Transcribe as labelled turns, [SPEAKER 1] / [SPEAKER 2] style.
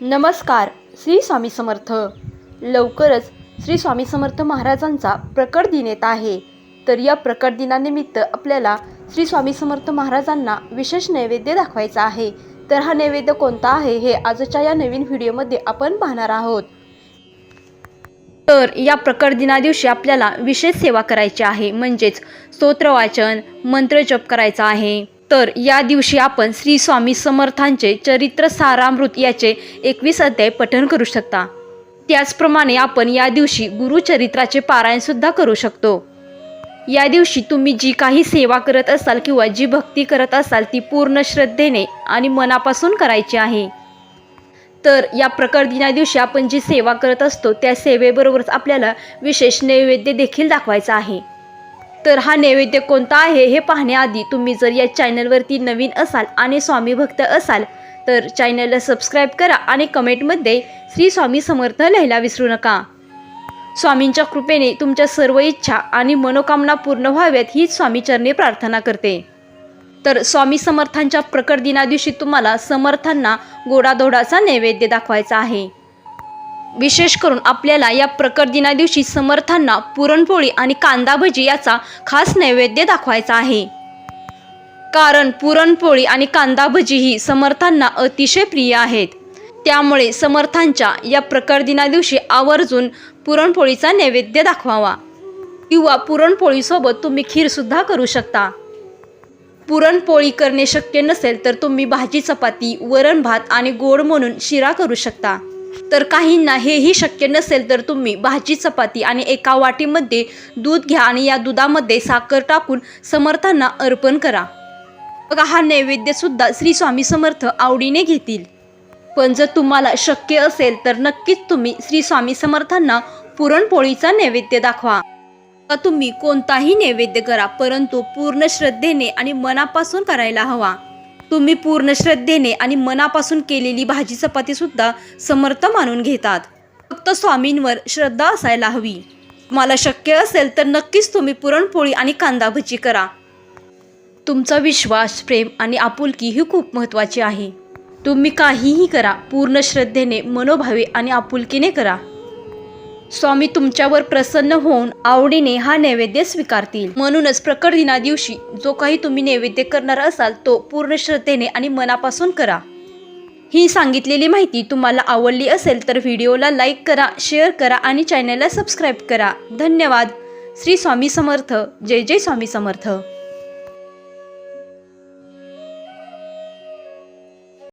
[SPEAKER 1] नमस्कार श्री स्वामी समर्थ. लवकरच श्री स्वामी समर्थ महाराजांचा प्रकट दिन येत आहे. तर या प्रकट दिनानिमित्त आपल्याला श्री स्वामी समर्थ महाराजांना विशेष नैवेद्य दाखवायचा आहे. तर हा नैवेद्य कोणता आहे हे आजच्या या नवीन व्हिडिओमध्ये आपण पाहणार आहोत. तर या प्रकट दिना दिवशी आपल्याला विशेष सेवा करायची आहे म्हणजेच स्तोत्रवाचन मंत्रजप करायचा आहे. तर या दिवशी आपण श्री स्वामी समर्थांचे चरित्र सारामृत याचे एकवीस अध्याय पठण करू शकता. त्याचप्रमाणे आपण या दिवशी गुरुचरित्राचे पारायणसुद्धा करू शकतो. या दिवशी तुम्ही जी काही सेवा करत असाल किंवा जी भक्ती करत असाल ती पूर्ण श्रद्धेने आणि मनापासून करायची आहे. तर या प्रकट दिना दिवशी आपण जी सेवा करत असतो त्या सेवेबरोबरच आपल्याला विशेष नैवेद्य देखील दाखवायचा आहे. तर हा नैवेद्य कोणता आहे हे पाहण्याआधी तुम्ही जर या चॅनलवरती नवीन असाल आणि स्वामी भक्त असाल तर चॅनलला सबस्क्राईब करा आणि कमेंटमध्ये श्री स्वामी समर्थ लिहायला विसरू नका. स्वामींच्या कृपेने तुमच्या सर्व इच्छा आणि मनोकामना पूर्ण व्हाव्यात हीच स्वामीचरणी प्रार्थना करते. तर स्वामी समर्थांच्या प्रकट दिनादिवशी तुम्हाला समर्थांना गोडाधोडाचा नैवेद्य दाखवायचा आहे. विशेष करून आपल्याला या प्रकट दिना दिवशी समर्थांना पुरणपोळी आणि कांदा भजी याचा खास नैवेद्य दाखवायचा आहे. कारण पुरणपोळी आणि कांदा भजी ही समर्थांना अतिशय प्रिय आहेत. त्यामुळे समर्थांच्या या प्रकट दिना दिवशी आवर्जून पुरणपोळीचा नैवेद्य दाखवावा. किंवा पुरणपोळीसोबत तुम्ही खीरसुद्धा करू शकता. पुरणपोळी करणे शक्य नसेल तर तुम्ही भाजी चपाती वरण भात आणि गोड म्हणून शिरा करू शकता. तर काहींना हेही शक्य नसेल तर तुम्ही भाजी चपाती आणि एका वाटीमध्ये दूध घ्या आणि या दुधामध्ये साखर टाकून समर्थांना अर्पण करा. बघा हा नैवेद्यसुद्धा श्री स्वामी समर्थ आवडीने घेतील. पण जर तुम्हाला शक्य असेल तर नक्कीच तुम्ही श्री स्वामी समर्थांना पुरणपोळीचा नैवेद्य दाखवा. तुम्ही कोणताही नैवेद्य करा परंतु पूर्ण श्रद्धेने आणि मनापासून करायला हवा. तुम्ही पूर्ण श्रद्धेने आणि मनापासून केलेली भाजी चपाती सुद्धा समर्थ मानून घेतात. फक्त स्वामींवर श्रद्धा असायला हवी. मला शक्य असेल तर नक्कीच तुम्ही पुरणपोळी आणि कांदा भजी करा. तुमचा विश्वास प्रेम आणि आपुलकी ही खूप महत्त्वाची आहे. तुम्ही काहीही करा पूर्ण श्रद्धेने मनोभावे आणि आपुलकीने करा. स्वामी तुमच्यावर प्रसन्न होऊन आवडीने हा नैवेद्य स्वीकारतील. म्हणूनच प्रकट दिना दिवशी जो काही तुम्ही नैवेद्य करणार असाल तो पूर्ण श्रद्धेने आणि मनापासून करा. ही सांगितलेली माहिती तुम्हाला आवडली असेल तर व्हिडिओला लाईक करा शेअर करा आणि चॅनलला सबस्क्राईब करा. धन्यवाद. श्री स्वामी समर्थ. जय जय स्वामी समर्थ.